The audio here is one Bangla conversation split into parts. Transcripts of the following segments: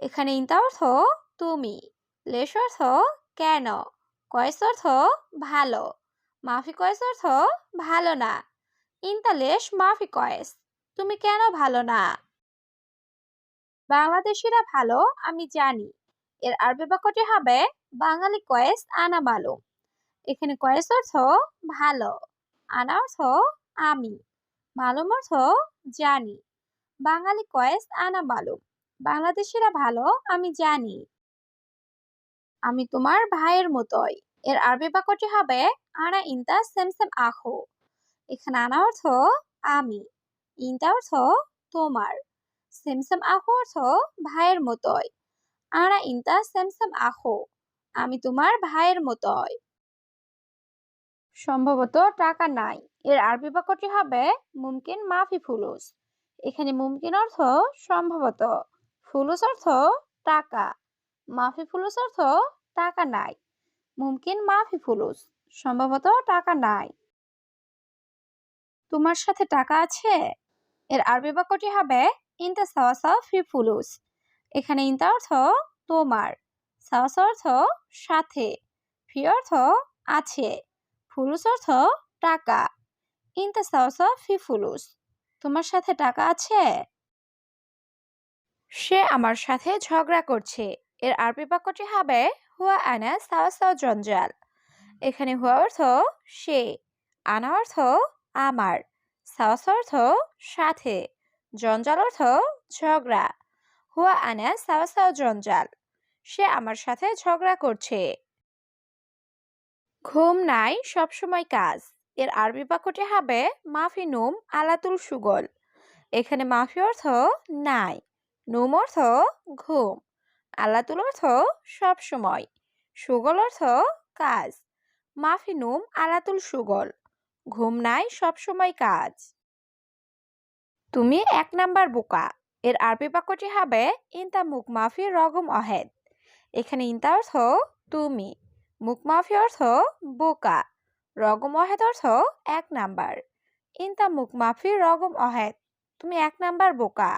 এখানে ইন্তা অর্থ তুমি লেশ অর্থ কেন, কয়েস অর্থ ভালো মাফি কয়েস অর্থ ভালো না ইন্তালেশ মাফি কয়েস, তুমি কেন ভালো না? বাংলাদেশিরা ভালো, আমি জানি। এর আরবি বাক্যটি হবে বাঙালি কয়েস আনা মালুম। এখানে কয়েস অর্থ ভালো, আনা অর্থ আমি, মালুম অর্থ জানি, বাঙালি কয়েস আনা মালুম। বাংলাদেশিরা ভালো? আমি জানি। আমি তোমার ভাইয়ের মতোই। এর আরবি বাক্যটি হবে, আনা ইনতা সেমসেম আখো এখানে আনা অর্থ, আমি। ইনতা অর্থ, তোমার। সেমসেম আখো অর্থ, ভাইয়ের মতোই। আনা ইনতা সেমসেম আখো আমি তোমার ভাইয়ের মতোই। সম্ভবত টাকা নাই। এর আরবি বাক্যটি হবে, মুমকিন মাফি ফুলুস। এখানে মুমকিন অর্থ, সম্ভবত। ফুলুস অর্থ টাকা। মাফি ফুলুস অর্থ টাকা নাই। মুমকিন মাফি ফুলুস, সম্ভবত টাকা নাই। তোমার সাথে টাকা আছে? এর আরবি বাক্যটি হবে ইনতা সাওয়াসা ফি ফুলুস। এখানে ইনতা অর্থ তোমার, সাওয়াসা অর্থ সাথে, ফি অর্থ আছে, ফুলুস অর্থ টাকা। ইনতা সাওয়াসা ফি ফুলুস, তোমার সাথে টাকা আছে? সে আমার সাথে ঝগড়া করছে। এর আরবি বাক্যটি হবে, হুয়া আনা সাওয়া সাওয়া জঞ্জাল। এখানে হুয়া অর্থ, সে। আনা অর্থ, আমার। সাওয়াস অর্থ, সাথে। জঞ্জাল অর্থ, ঝগড়া। হুয়া আনা সাওয়া সাওয়া জঞ্জাল। সে আমার সাথে ঝগড়া করছে। ঘুম নাই, সবসময় কাজ। এর আরবি বাক্যটি হবে, মাফি নুম আলাতুল সুগল। এখানে মাফি অর্থ, নাই। নুম অর্থ ঘুম আল্লাতুল অর্থ সব সময়, সুগল অর্থ কাজ, মাফি নুম আলাতুল সুগল, ঘুম নাই সব সময় কাজ। তুমি এক নাম্বার বোকা, এর আরবি বাক্যটি হবে ইনতা মুখ মাফি রগম অহেদ, এখানে ইনতা অর্থ তুমি, মুখ মাফি অর্থ বোকা, রগম অহেদ অর্থ এক নাম্বার, ইনতা মুখ মাফি রগম অহেদ, তুমি এক নাম্বার বোকা।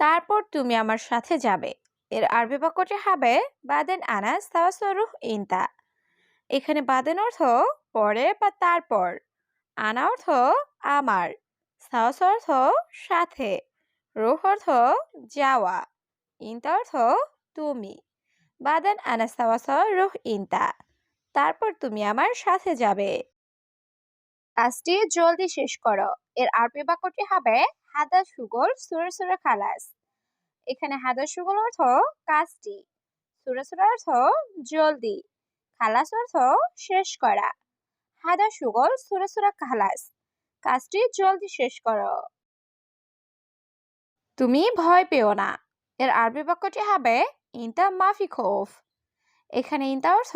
তারপর তুমি আমার সাথে যাবে। এর আরবি বাক্যটি হবে, বাদেন আনাস তাওয়াসরুহ ইনতা। এখানে বাদেন অর্থ, পরে বা তারপর। আনা অর্থ, আমার। সাহস অর্থ, সাথে। রুহ অর্থ, যাওয়া। ইনতা অর্থ, তুমি। বাদেন আনাস রুহ ইনতা। তারপর তুমি আমার সাথে যাবে। কাজটি জলদি শেষ করো। এর আরবি বাক্যটি হবে হাদা সুগল সুরে সুরে খালাস। এখানে হাদা সুগল অর্থ কাজটি। সুরে সুরে অর্থ জলদি। খালাস অর্থ শেষ করা। হাদা সুগল সুরে সুরে খালাস। কাজটি জলদি শেষ করো। তুমি ভয় পেও না। এর আরবি বাক্যটি হবে ইনতা মাফি খোফ। এখানে ইনতা অর্থ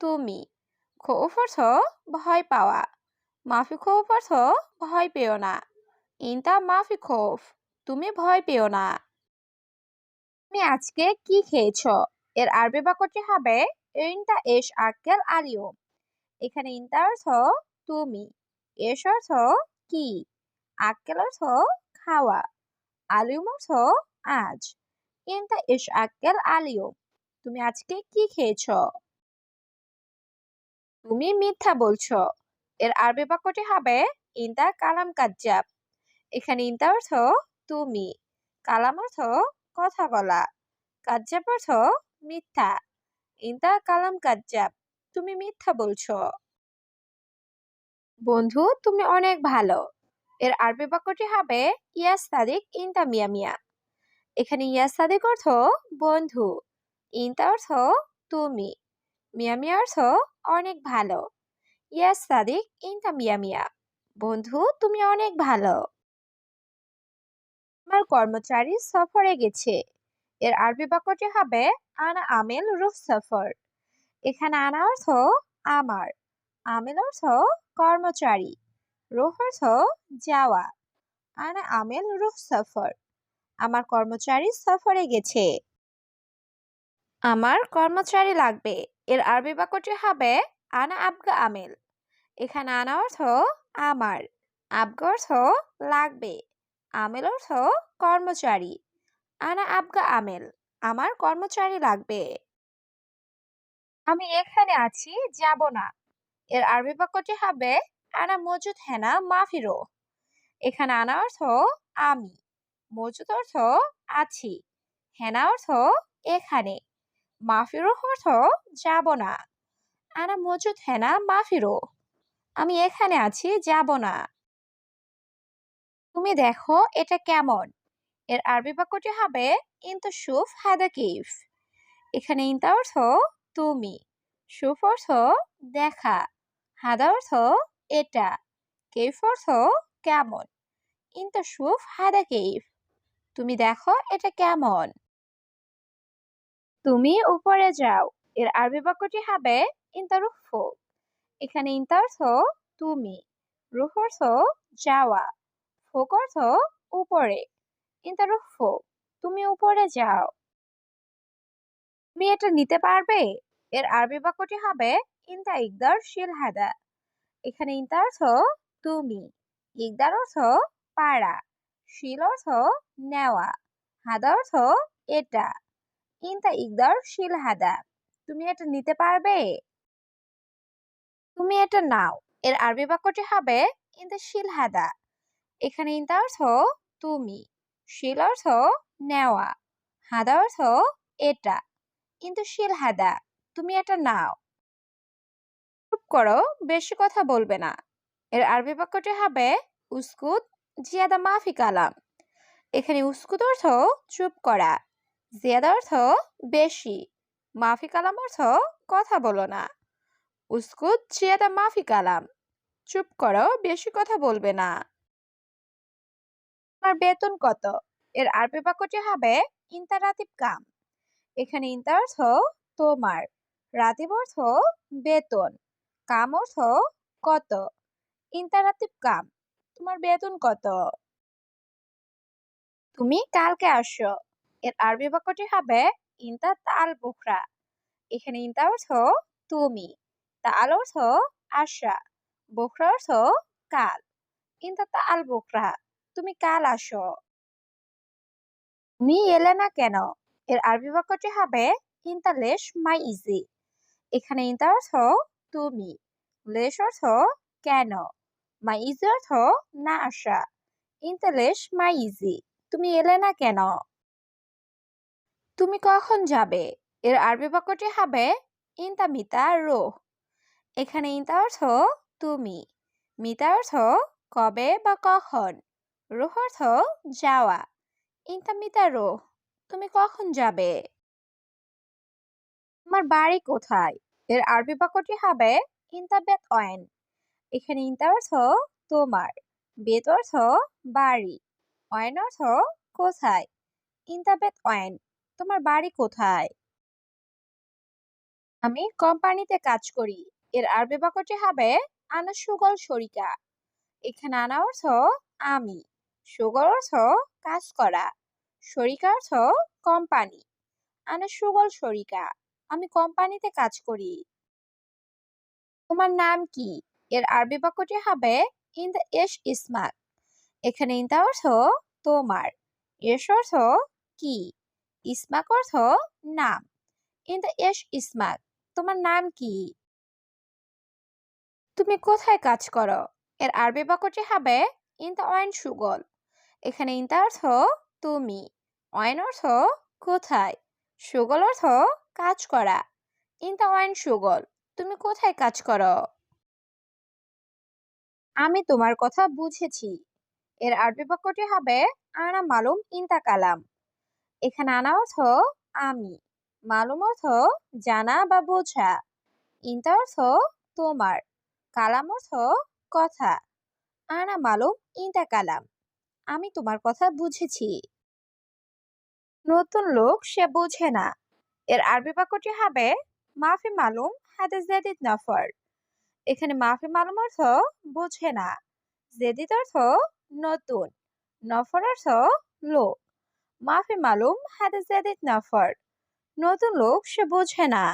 তুমি। খোফ অর্থ ভয় পাওয়া। মাফি খোফ অর্থ ভয় পেও না। ইনতা মাফি খোফ তুমি ভয় পেও না। তুমি আজকে কি খেয়েছ? এর আরবি বাক্যটি হবে, ইনতা এস আক্কেল আলিয়ম এখানে ইনতা অর্থ তুমি এশ অর্থ কি, আক্কেল অর্থ খাওয়া, আলিয়ম অর্থ আজ। ইনতা এস আক্কেল আলিয়ম তুমি আজকে কি খেয়েছ? তুমি মিথ্যা বলছো। এর আরবি বাক্যটি হবে, ইনতা কালাম কাজ্জাব। এখানে ইনতা অর্থ তুমি, কালাম অর্থ কথা বলা, কাজ্জাব অর্থ মিথ্যা ইনতা কালাম কাজ্জাব, তুমি মিথ্যা বলছো। বন্ধু, তুমি অনেক ভালো। এর আরবি বাক্যটি হবে ইয়াস সাদিক ইনতা মিয়া মিয়া। এখানে ইয়াস সাদিক অর্থ বন্ধু ইনতা অর্থ তুমি, মিয়া মিয়া অর্থ অনেক ভালো। ইয়াস সাদিক ইনতা মিয়া মিয়া। বন্ধু, তুমি অনেক ভালো। আমার কর্মচারী সফরে গেছে। এর আরবি বাক্যটি হবে, আনা আমেল রুফ সফর। এখানে আনা অর্থ, আমার। আমেল অর্থ, কর্মচারী। রুহ অর্থ, যাওয়া। আনা আমেল রুফ সফর। আমার কর্মচারী সফরে গেছে। আমার কর্মচারী লাগবে। এর আরবি বাক্যটি হবে, আনা আবগা আমেল। এখানে আনা অর্থ, আমার। আবগা অর্থ, লাগবে। আমেল অর্থ কর্মচারী। আনা আবগা আমেল, আমার কর্মচারী লাগবে। আমি এখানে আছি, যাব না। এর আরবি বাক্যটি হবে, আনা মজুদ হেনা মাফিরো এখানে আনা অর্থ আমি, মজুদ অর্থ আছি হেনা অর্থ এখানে, মাফিরো অর্থ যাব না। আনা মজুদ হেনা মাফিরো আমি এখানে আছি, যাব না। তুমি দেখো এটা কেমন। এর আরবি বাক্যটি হবে, ইন্তু সুফ হাদা কিফ। এখানে ইন্তা অর্থ, তুমি। সুফ অর্থ, দেখা। হাদা অর্থ, এটা। কেফ অর্থ, কেমন? ইন্তা সুফ হাদা কেফ। তুমি দেখো এটা কেমন? তুমি উপরে যাও। এর আরবি বাক্যটি হবে, ইন্তা রুফ এখানে ইন্তা অর্থ, তুমি। রুহ অর্থ, যাওয়া। ফোক অর্থ উপরে। ইন্তা রুফ তুমি উপরে যাও। তুমি এটা নিতে পারবে? এর আরবি বাক্যটি হবে, ইন্তা ইকদার শিল হাদা। এখানে ইন্তা অর্থ তুমি, ইকদার অর্থ পারা শিল অর্থ নেওয়া, হাদা অর্থ এটা, ইন্তা ইকদার শিল হাদা। তুমি এটা নিতে পারবে? তুমি এটা নাও। এর আরবি বাক্যটি হবে, ইন্তা শিল হাদা। এখানে ইন্তা অর্থ তুমি। শিল অর্থ নেওয়া। হাদা অর্থ এটা। কিন্তু শিল হাদা, তুমি এটা নাও। চুপ করো, বেশি কথা বলবে না। এর আরবি বাক্যটি হবে উস্কুত জিয়াদা মাফি কালাম। এখানে উস্কুত অর্থ চুপ করা। জিয়াদা অর্থ বেশি। মাফি কালাম অর্থ কথা বলো না। উস্কুত জিয়াদা মাফি কালাম। চুপ করো, বেশি কথা বলবে না। তোমার বেতন কত? এর আরবি বাক্যটি হবে ইন্তা রাতিব কাম। এখানে ইন্তা অর্থ তোমার, রাতিব অর্থ বেতন, কাম অর্থ কত? ইন্তারাতিব কাম, তোমার বেতন কত? তুমি কালকে আসো। এর আরবি বাক্যটি হবে ইন্তা তাল বুখরা। এখানে ইন্তা অর্থ তুমি, তাল অর্থ আশা, বুখরা অর্থ কাল। ইন্তা তাল বুখরা। তুমি কাল আসো। তুমি এলে না কেন? এর আরবি বাক্যটি হবে ইন্তা লেশ মাই ইজি এখানে ইন্তা অর্থ, তুমি। লেশ অর্থ, কেন? মাই ইজি অর্থ, না আসা। ইন্তা লেশ মাই ইজি তুমি এলে না কেন? তুমি কখন যাবে? এর আরবি বাক্যটি হবে ইন্তা মিতা রো এখানে ইন্তা অর্থ, তুমি। মিতা অর্থ, কবে বা কখন? রুহ অর্থ যাওয়া। ইন্তা মিতা রো, তুমি কখন যাবে? তোমার বাড়ি কোথায়? এর আরবি বাক্যটি হবে ইন্তা বেত অয়েন। এখানে ইন্তা অর্থ তোমার, বেত অর্থ বাড়ি, অয়েন অর্থ কোথায়? ইন্তা বেত অয়েন, তোমার বাড়ি কোথায়? আমি কোম্পানিতে কাজ করি। এর আরবি বাক্যটি হবে আনা সুগল শরিকা। এখানে আনা অর্থ আমি। সুগল অর্থ কাজ করা, শরিকা অর্থ কোম্পানি আনা সুগল শরিকা, আমি কোম্পানিতে কাজ করি। তোমার নাম কি? এর আরবি বাক্যটি হবে ইন দ্য এশ ইসমাক এখানে ইন্তা অর্থ তোমার এস অর্থ কি? ইসমাক অর্থ নাম। ইন দ্য এশ ইসমাক তোমার নাম কি? তুমি কোথায় কাজ করো? এর আরবি বাক্যটি হবে ইন দ্য অয়েন সুগল। এখানে ইন্তা অর্থ তুমি, অয়েন অর্থ কোথায়, সুগল অর্থ কাজ করা ইন্তা অয়েন সুগল, তুমি কোথায় কাজ করো? আমি তোমার কথা বুঝেছি। এর আরবি বাক্যটি হবে আনা, মালুম ইন্তা কালাম। এখানে আনা অর্থ আমি, মালুম অর্থ জানা বা বোঝা ইন্তা অর্থ তোমার, কালাম অর্থ কথা, আনা, মালুম ইন্তা কালাম। আমি তোমার কথা বুঝেছি। নতুন লোক সে বোঝে না। এর আরবি বাক্যটি হবে, মাফি মালুম হাদা জাদিদ নফর। এখানে মাফি মালুম অর্থ বোঝে না। জেদিদ অর্থ নতুন, নফর অর্থ লোক। মাফি মালুম হাদা জাদিদ নফর। নতুন লোক সে বোঝে না।